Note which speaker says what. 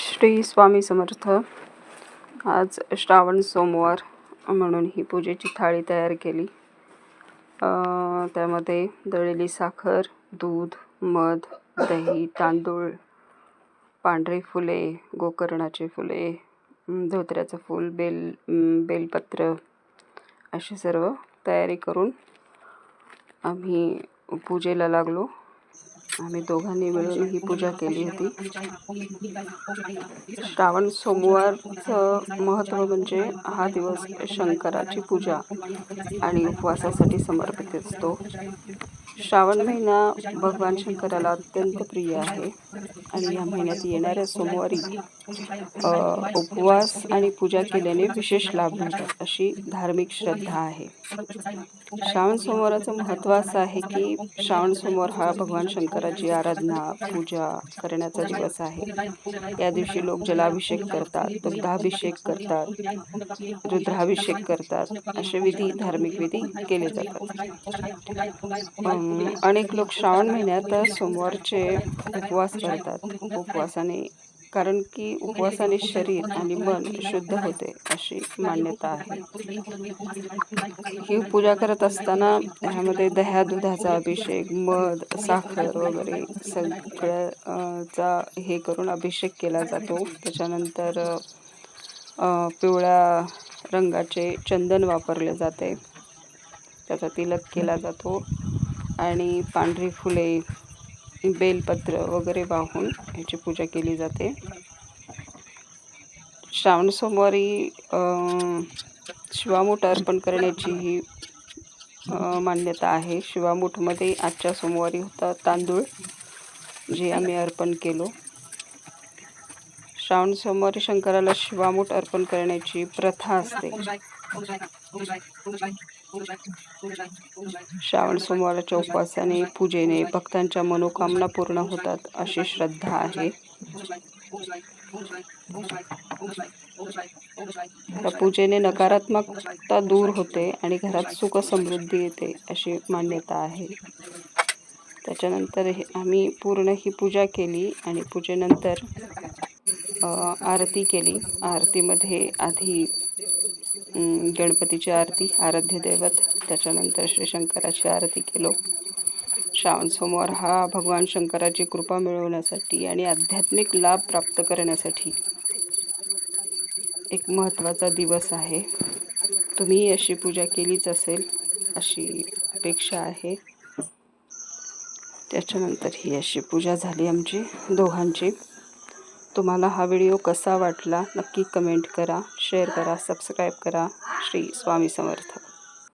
Speaker 1: श्री स्वामी समर्थ. आज श्रावण सोमवार म्हणून ही पूजेची थाळी तयार केली. त्यामध्ये दळलेली साखर दूध मध दही तांदूळ पांढरी फुले गोकर्णाची फुले धोत्र्याचं फूल बेल बेलपत्र अशी सर्व तयारी करून आम्ही पूजेला लागलो. आम्ही दोघांनी मिळून ही पूजा केली होती श्रावण सोमवारचं महत्त्व म्हणजे हा दिवस शंकराची पूजा आणि उपवासासाठी समर्पित असतो श्रावण महिना भगवान शंकराला अत्यंत प्रिय आहे. आणि या महिन्यात येणाऱ्या सोमवारी उपवास आणि पूजा केल्याने विशेष लाभ मिळतात अशी धार्मिक श्रद्धा आहे. श्रावण सोमवाराचं महत्त्व असं आहे की श्रावण सोमवार हा भगवान शंकराची आराधना पूजा करण्याचा दिवस आहे. या दिवशी लोक जलाभिषेक करतात दुग्धाभिषेक करतात रुद्राभिषेक करतात असे विधी धार्मिक विधी केले जातात. अनेक लोक श्रावण महिन्यात सोमवारचे उपवास करतात उपवासाने. कारण की उपवासाने शरीर आणि मन शुद्ध होते अशी मान्यता आहे. ही पूजा करत असताना ह्यामध्ये दह्या दुधाचा अभिषेक मध साखर वगैरे सगळ्याचा चा हे करून अभिषेक केला जातो. त्याच्यानंतर पिवळ्या रंगाचे चंदन वापरले जाते. त्याचा तिलक केला जातो. आणि पांढरी फुले बेलपत्र वगैरे वाहून याची पूजा केली जाते. श्रावण सोमवारी शिवामूठ अर्पण करण्याची ही मान्यता आहे. शिवामूठमध्ये आजच्या सोमवारी होता तांदूळ जे आम्ही अर्पण केलो. श्रावण सोमवारी शंकराला शिवामूठ अर्पण करण्याची प्रथा असते. श्रावण सोमवाराच्या उपवासाने पूजेने भक्तांच्या मनोकामना पूर्ण होतात अशी श्रद्धा आहे. पूजेने नकारात्मकता दूर होते आणि घरात सुख समृद्धी येते अशी मान्यता आहे. त्याच्यानंतर हे आम्ही पूर्ण ही पूजा केली आणि पूजेनंतर आरती केली. आरतीमध्ये आधी गणपतीची आरती आराध्य दैवत त्याच्यानंतर श्री शंकराची आरती केलो. श्रावण सोमवार हा भगवान शंकराची कृपा मिळवण्यासाठी आणि आध्यात्मिक लाभ प्राप्त करण्यासाठी एक महत्त्वाचा दिवस आहे. तुम्ही अशी पूजा केलीच असेल अशी अपेक्षा आहे. त्याच्यानंतर ही अशी पूजा झाली आमची दोघांची. तुम्हाला हा व्हिडिओ कसा वाटला नक्की कमेंट करा शेअर करा सबस्क्राईब करा. श्री स्वामी समर्थ.